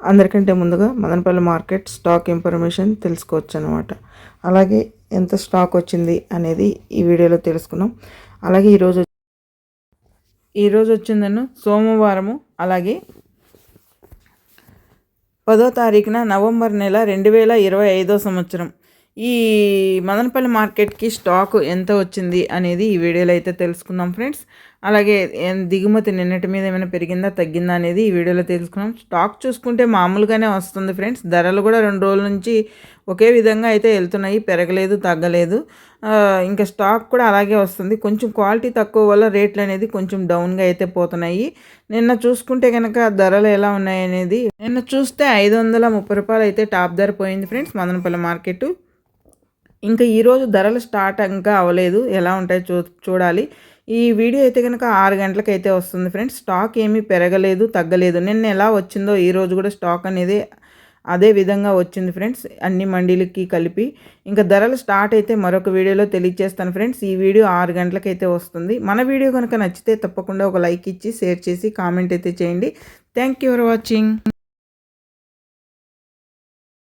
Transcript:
అందరికంటే ముందుగా Madanapalle market stock information తెలుసుకోవచ్చు అనమాట అలాగే ఎంత స్టాక్ వచ్చింది అనేది ఈ వీడియోలో తెలుసుకున్నాం. అలాగే ఈరోజు ఈరోజు వచ్చిందను సోమవారము అలాగే పదో తారీఖున నవంబర్ నెల రెండు వేల ఇరవై ఐదో సంవత్సరం. ఈ మదనపల్లి మార్కెట్కి స్టాక్ ఎంత వచ్చింది అనేది ఈ వీడియోలో అయితే తెలుసుకుందాం ఫ్రెండ్స్. అలాగే దిగుమతి నిన్నటి మీద ఏమైనా పెరిగిందా తగ్గిందా అనేది ఈ వీడియోలో తెలుసుకున్నాం స్టాక్ చూసుకుంటే మామూలుగానే వస్తుంది ఫ్రెండ్స్. ధరలు కూడా రెండు రోజుల నుంచి ఒకే విధంగా అయితే వెళ్తున్నాయి పెరగలేదు తగ్గలేదు. ఇంకా స్టాక్ కూడా అలాగే వస్తుంది. కొంచెం క్వాలిటీ తక్కువ వల్ల రేట్లు అనేది కొంచెం డౌన్గా అయితే పోతున్నాయి. నిన్న చూసుకుంటే కనుక ధరలు ఎలా ఉన్నాయి అనేది నిన్న చూస్తే ఐదు వందల ముప్పై రూపాయలు అయితే టాప్ ధర పోయింది ఫ్రెండ్స్ మదనపల్లి మార్కెట్ ఇంకా ఈరోజు ధరలు స్టార్ట్ ఇంకా అవ్వలేదు. ఎలా ఉంటాయి చూ చూడాలి. ఈ వీడియో అయితే కనుక ఆరు గంటలకు అయితే వస్తుంది ఫ్రెండ్స్. స్టాక్ ఏమీ పెరగలేదు తగ్గలేదు. నిన్న ఎలా వచ్చిందో ఈరోజు కూడా స్టాక్ అనేది అదే విధంగా వచ్చింది ఫ్రెండ్స్. అన్ని మండీలకి కలిపి ఇంకా ధరలు స్టార్ట్ అయితే మరొక వీడియోలో తెలియజేస్తాను ఫ్రెండ్స్. ఈ వీడియో ఆరు గంటలకైతే వస్తుంది. మన వీడియో కనుక నచ్చితే తప్పకుండా ఒక లైక్ ఇచ్చి షేర్ చేసి కామెంట్ అయితే చేయండి. Thank you for watching.